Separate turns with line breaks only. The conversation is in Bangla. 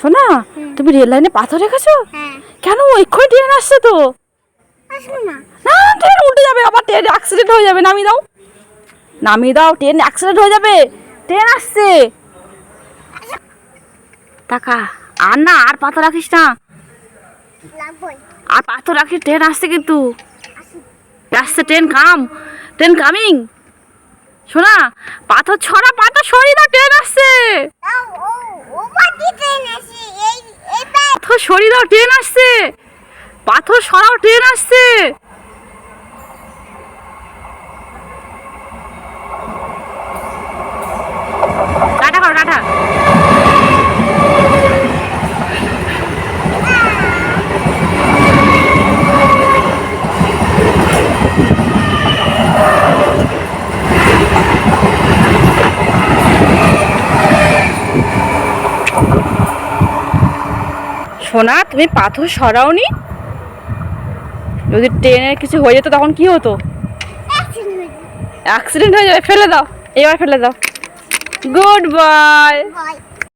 শোনা তুমি রেল লাইনে পাথর রেখেছো?
হ্যাঁ।
কেন এক্ষুনি ট্রেন আসছে তো?
না।
না ট্রেন উল্টে যাবে আবার ট্রেন অ্যাক্সিডেন্ট হয়ে যাবে নামিয়ে দাও। নামিয়ে দাও ট্রেন অ্যাক্সিডেন্ট হয়ে যাবে। ট্রেন আসছে। টাকা আর না আর পাথর রাখিস না। আর পাথর রাখিস ট্রেন আসছে কিন্তু। আসছে ট্রেন কাম ট্রেন কামিং শোনা পাথর ছড়া পাথর সরিয়ে দাও ট্রেন আসছে। সরিয়ে দাও ট্রেন আসছে পাথর সরাও ট্রেন আসছে। সোনা তুমি পাথর সরাওনি? যদি ট্রেনের কিছু হয়ে যেত তখন কি হতো?
অ্যাক্সিডেন্ট
হয়ে যাবে ফেলে দাও এবার ফেলে দাও। Good bye